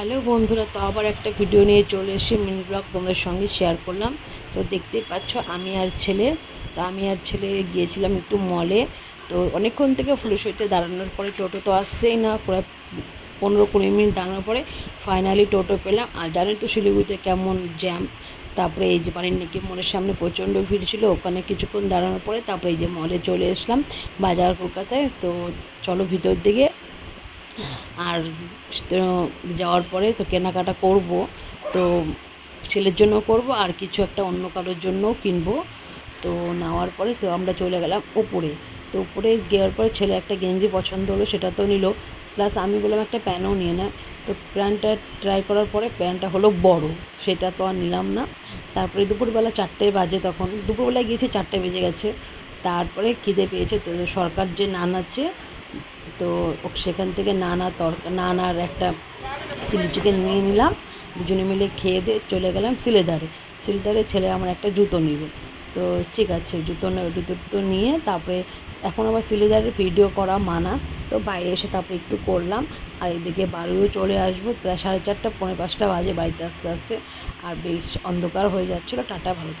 Hello বন্ধুরা, তো আবার একটা ভিডিও নিয়ে চলে এসে মিনি ব্লগ তোমাদের সঙ্গে শেয়ার করলাম। তো দেখতেই পাচ্ছ আমি আর ছেলে, তো আমি আর ছেলে গিয়েছিলাম একটু মলে তো অনেকক্ষণ থেকে ফুলসইতে দাঁড়ানোর পরে টোটো তো আসছেই না, প্রায় পনেরো কুড়ি মিনিট দাঁড়ানোর পরে ফাইনালি টোটো পেলাম। আর জানেন তো শিলিগুড়িতে কেমন জ্যাম তারপরে এই যে পানির নিকি মনের সামনে প্রচণ্ড ভিড় ছিল, ওখানে কিছুক্ষণ দাঁড়ানোর পরে তারপরে এই যে মলে চলে এসলাম, বাজার কলকাতায়। তো চলো ভিতর দিকে আর যাওয়ার পরে তো কেনাকাটা করব, তো ছেলের জন্য করব আর কিছু একটা অন্য কারোর জন্যও কিনবো। তো নেওয়ার পরে তো আমরা চলে গেলাম ওপরে। তো উপরে যাওয়ার পরে ছেলে একটা গেঞ্জি পছন্দ হলো, সেটা তো নিল। প্লাস আমি বললাম একটা প্যানও নিয়ে না। তো প্যান্টটা ট্রাই করার পরে প্যান্টটা হলো বড়, সেটা তো আর নিলাম না। তারপরে দুপুরবেলা চারটে বাজে তখন, দুপুরবেলায় গিয়েছি, চারটে বেজে গেছে। তারপরে খিদে পেয়েছে, তো সরকার যে নান আছে তো সেখান থেকে নানা তরকা নানার একটা চিলি চিকেন নিয়ে নিলাম। দুজনে মিলে খেয়ে দিয়ে চলে গেলাম সিলেদারে। সিলেদারে ছেলে আমার একটা জুতো নিবে। তো ঠিক আছে, জুতো জুতো টুতো নিয়ে তারপরে এখন আবার সিলেদারের ভিডিও করা মানা। তো বাইরে এসে তারপরে একটু করলাম। আর এদিকে বাড়িও চলে আসব। প্রায় সাড়ে চারটা, পৌনে পাঁচটা বাজে বাড়িতে আসতে আসতে। আর বেশ অন্ধকার হয়ে যাচ্ছিল। টাটা, ভালো।